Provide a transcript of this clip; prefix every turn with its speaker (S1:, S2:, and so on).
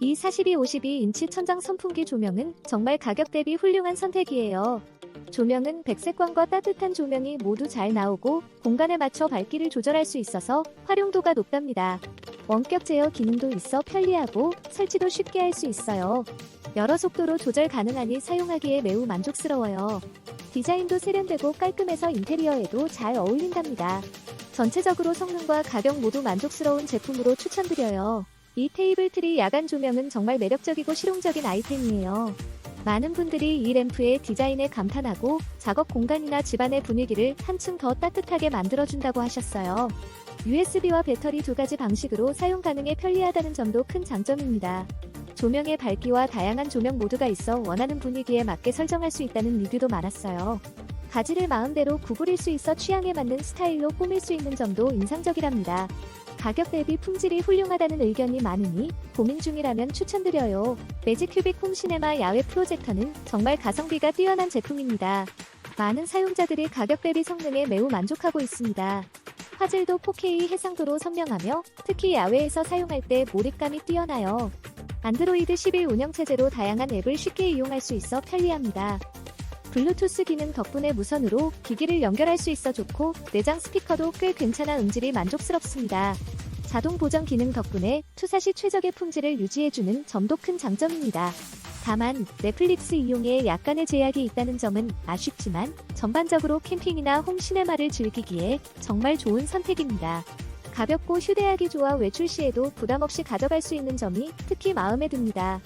S1: 이 42-52인치 천장 선풍기 조명은 정말 가격 대비 훌륭한 선택이에요. 조명은 백색광과 따뜻한 조명이 모두 잘 나오고 공간에 맞춰 밝기를 조절할 수 있어서 활용도가 높답니다. 원격 제어 기능도 있어 편리하고 설치도 쉽게 할 수 있어요. 여러 속도로 조절 가능하니 사용하기에 매우 만족스러워요. 디자인도 세련되고 깔끔해서 인테리어에도 잘 어울린답니다. 전체적으로 성능과 가격 모두 만족스러운 제품으로 추천드려요. 이 테이블 트리 야간 조명은 정말 매력적이고 실용적인 아이템이에요. 많은 분들이 이 램프의 디자인에 감탄하고 작업 공간이나 집안의 분위기를 한층 더 따뜻하게 만들어준다고 하셨어요. USB와 배터리 두 가지 방식으로 사용 가능해 편리하다는 점도 큰 장점입니다. 조명의 밝기와 다양한 조명 모드가 있어 원하는 분위기에 맞게 설정할 수 있다는 리뷰도 많았어요. 가지를 마음대로 구부릴 수 있어 취향에 맞는 스타일로 꾸밀 수 있는 점도 인상적이랍니다. 가격 대비 품질이 훌륭하다는 의견이 많으니 고민 중이라면 추천드려요. 매직 큐빅 홈 시네마 야외 프로젝터는 정말 가성비가 뛰어난 제품입니다. 많은 사용자들이 가격 대비 성능에 매우 만족하고 있습니다. 화질도 4K 해상도로 선명하며 특히 야외에서 사용할 때 몰입감이 뛰어나요. 안드로이드 11 운영체제로 다양한 앱을 쉽게 이용할 수 있어 편리합니다. 블루투스 기능 덕분에 무선으로 기기를 연결할 수 있어 좋고 내장 스피커도 꽤 괜찮아 음질이 만족스럽습니다. 자동 보정 기능 덕분에 투사 시 최적의 품질을 유지해주는 점도 큰 장점입니다. 다만 넷플릭스 이용에 약간의 제약이 있다는 점은 아쉽지만 전반적으로 캠핑이나 홈 시네마를 즐기기에 정말 좋은 선택입니다. 가볍고 휴대하기 좋아 외출 시에도 부담 없이 가져갈 수 있는 점이 특히 마음에 듭니다.